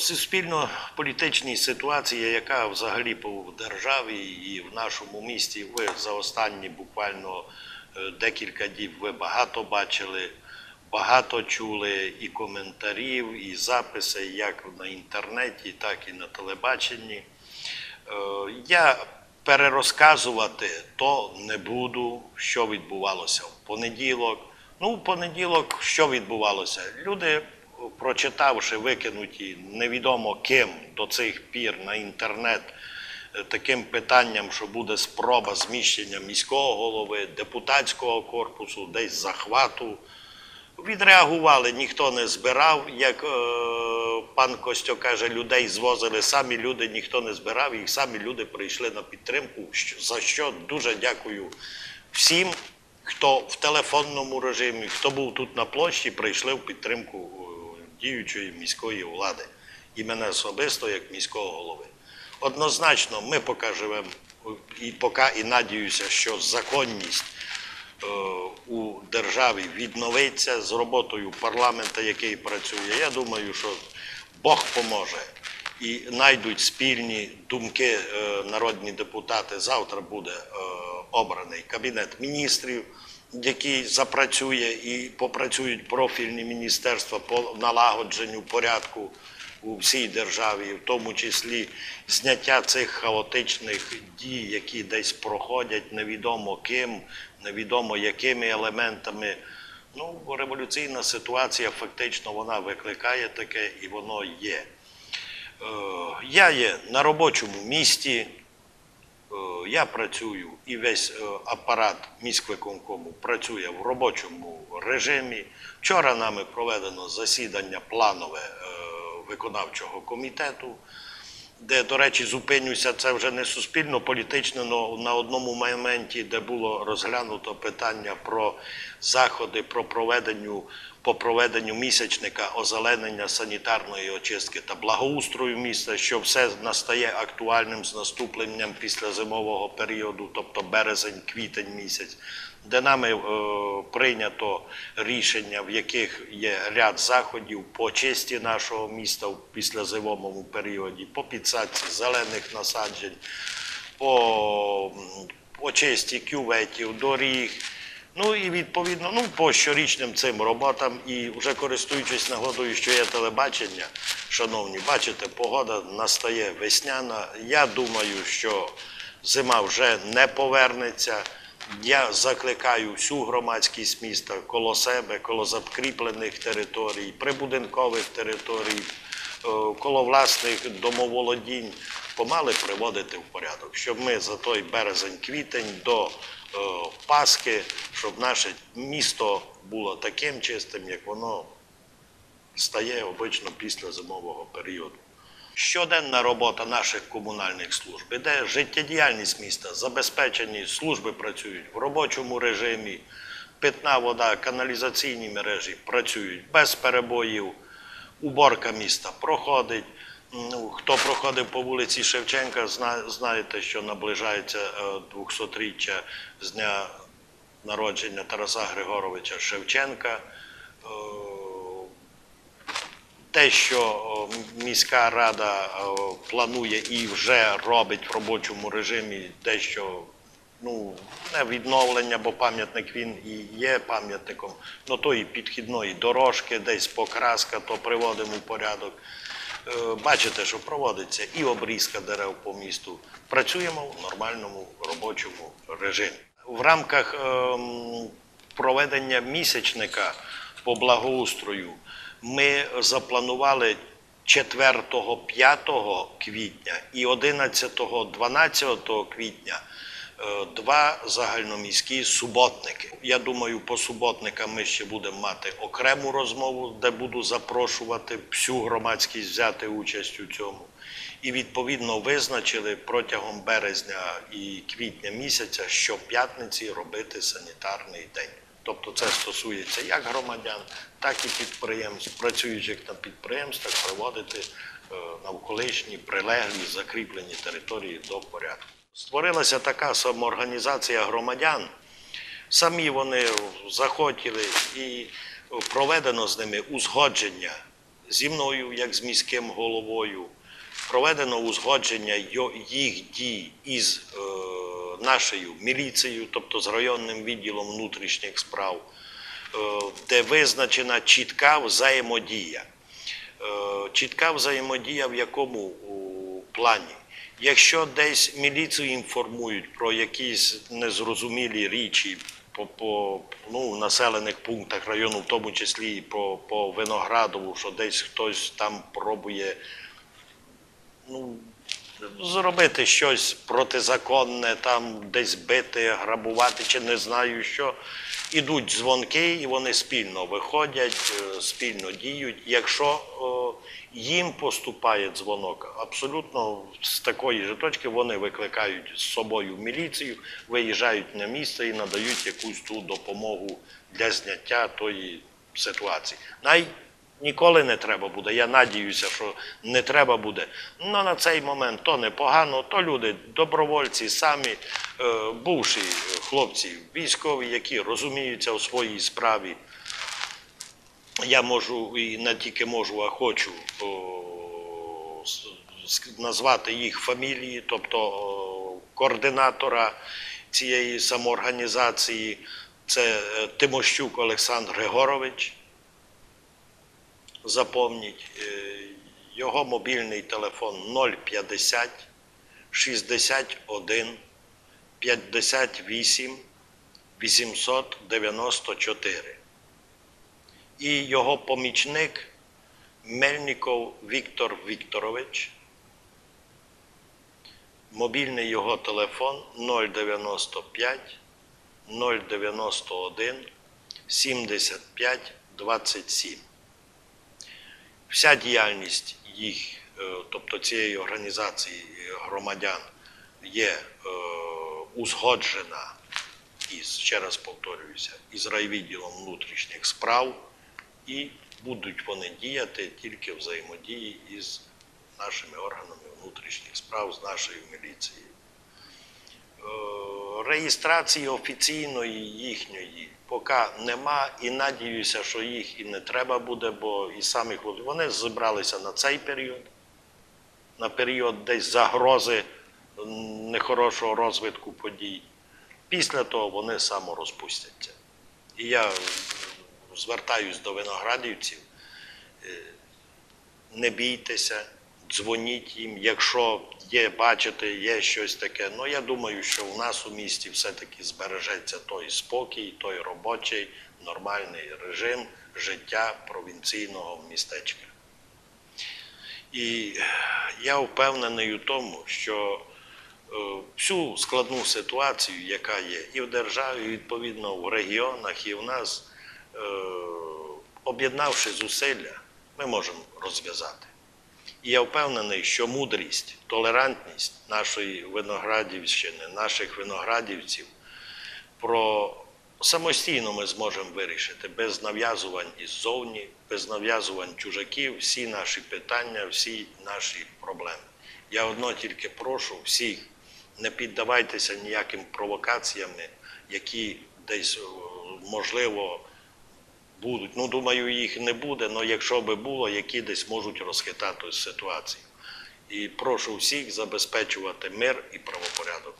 суспільно-політичній ситуації, яка взагалі по державі і в нашому місті, ви за останні буквально е, декілька діб ви багато бачили, багато чули і коментарів, і записи як на інтернеті, так і на телебаченні. Е, Я перерозказувати то не буду, що відбувалося в понеділок. Ну, в понеділок що відбувалося? Люди, прочитавши викинуті невідомо ким до цих пір на інтернет е, таким питанням, що буде спроба зміщення міського голови, депутатського корпусу, десь захвату. Відреагували, ніхто не збирав. Як е, пан Костьо каже, людей звозили самі люди, ніхто не збирав, і самі люди прийшли на підтримку. За що дуже дякую всім, хто в телефонному режимі, хто був тут на площі, прийшли в підтримку е, діючої міської влади і мене особисто як міського голови. Однозначно, ми поки живемо і поки і надіюся, що законність е, у державі відновиться з роботою парламента, який працює. Я думаю, що Бог поможе і знайдуть спільні думки е, народні депутати. Завтра буде е, обраний кабінет міністрів, який запрацює і попрацюють профільні міністерства по налагодженню порядку у всій державі, в тому числі зняття цих хаотичних дій, які десь проходять невідомо ким, невідомо якими елементами. Ну, революційна ситуація фактично вона викликає таке і воно є. Е, Я є на робочому місці, я працюю і весь е, апарат міськвиконкому працює в робочому режимі. Вчора нами проведено засідання планове е, виконавчого комітету, де, до речі, зупинюся, це вже не суспільно-політичне, але на одному моменті, де було розглянуто питання про заходи про проведенню, по проведенню місячника озеленення санітарної очистки та благоустрою міста, що все настає актуальним з наступленням після зимового періоду, тобто березень-квітень місяць, де нами е, прийнято рішення, в яких є ряд заходів по очисті нашого міста в післязимовому періоді, по підсадці зелених насаджень, по очисті кюветів, доріг. Ну і відповідно, ну по щорічним цим роботам, і вже користуючись нагодою, що є телебачення, шановні, бачите, погода настає весняна. Я думаю, що зима вже не повернеться. Я закликаю всю громадськість міста коло себе, коло закріплених територій, прибудинкових територій, е, коло власних домоволодінь помали приводити в порядок, щоб ми за той березень-квітень до е, Пасхи, щоб наше місто було таким чистим, як воно стає обично після зимового періоду. Щоденна робота наших комунальних служб, де життєдіяльність міста, забезпечені служби працюють в робочому режимі, питна вода, каналізаційні мережі працюють без перебоїв, уборка міста проходить. Ну, хто проходив по вулиці Шевченка, зна- знаєте, що наближається е, 200-річчя з дня народження Тараса Григоровича Шевченка. Те, що міська рада планує і вже робить в робочому режимі дещо ну, не відновлення, бо пам'ятник він і є пам'ятником, ну то і підхідної дорожки, десь покраска, то приводимо в порядок. Е, Бачите, що проводиться і обрізка дерев по місту. Працюємо в нормальному робочому режимі. В рамках ем, проведення місячника по благоустрою ми запланували 4-5 квітня і 11-12 квітня е, два загальноміські суботники. Я думаю, по суботникам ми ще будемо мати окрему розмову, де буду запрошувати всю громадськість взяти участь у цьому. І відповідно визначили протягом березня і квітня місяця щоп'ятниці робити санітарний день. Тобто це стосується як громадян, так і підприємств, працюючих на підприємствах, приводити е, навколишні прилеглі закріплені території до порядку. Створилася така самоорганізація громадян. Самі вони захотіли і проведено з ними узгодження зі мною, як з міським головою. Проведено узгодження їх дій із е, нашою міліцією, тобто з районним відділом внутрішніх справ, е, де визначена чітка взаємодія. Е, чітка взаємодія в якому плані? Якщо десь міліцію інформують про якісь незрозумілі річі по, по ну, населених пунктах району, в тому числі і по, по Виноградову, що десь хтось там пробує ну, зробити щось протизаконне, там десь бити, грабувати чи не знаю що. Ідуть дзвонки, і вони спільно виходять, е, спільно діють. Якщо о, їм поступає дзвонок, абсолютно з такої же точки вони викликають з собою міліцію, виїжджають на місце і надають якусь ту допомогу для зняття тої ситуації. Най Ніколи не треба буде. Я надіюся, що не треба буде. Ну на цей момент то непогано, то люди, добровольці, самі е, бувші хлопці, військові, які розуміються у своїй справі. Я можу і не тільки можу, а хочу о, назвати їх фамілії, тобто о, координатора цієї самоорганізації це е, Тимощук Олександр Григорович запомніть, е, його мобільний телефон 050 61 58 894. І його помічник Мельников Віктор Вікторович. Мобільний його телефон 095 091 75 27 вся діяльність їх, е, тобто цієї організації е, громадян, є е, узгоджена із, ще раз повторююся, із райвідділом внутрішніх справ, і будуть вони діяти тільки взаємодії із нашими органами внутрішніх справ, з нашою міліцією. Реєстрації офіційної їхньої поки нема, і надіюся, що їх і не треба буде, бо і самі хлопці вони зібралися на цей період, на період десь загрози нехорошого розвитку подій. Після того вони саморозпустяться. І я звертаюсь до виноградівців, е, не бійтеся, дзвоніть їм, якщо є, бачите, є щось таке. Ну я думаю, що у нас у місті все-таки збережеться той спокій, той робочий, нормальний режим життя провінційного містечка. І я впевнений у тому, що е, всю складну ситуацію, яка є і в державі, і відповідно в регіонах, і в нас, е, об'єднавши зусилля, ми можемо розв'язати. І я впевнений, що мудрість, толерантність нашої виноградівщини, наших виноградівців про самостійно ми зможемо вирішити без нав'язувань іззовні, без нав'язувань чужаків, всі наші питання, всі наші проблеми. Я одно тільки прошу всіх, не піддавайтеся ніяким провокаціями, які десь можливо будуть. Ну, думаю, їх не буде, але якщо би було, які десь можуть розхитати ситуацію. І прошу всіх забезпечувати мир і правопорядок.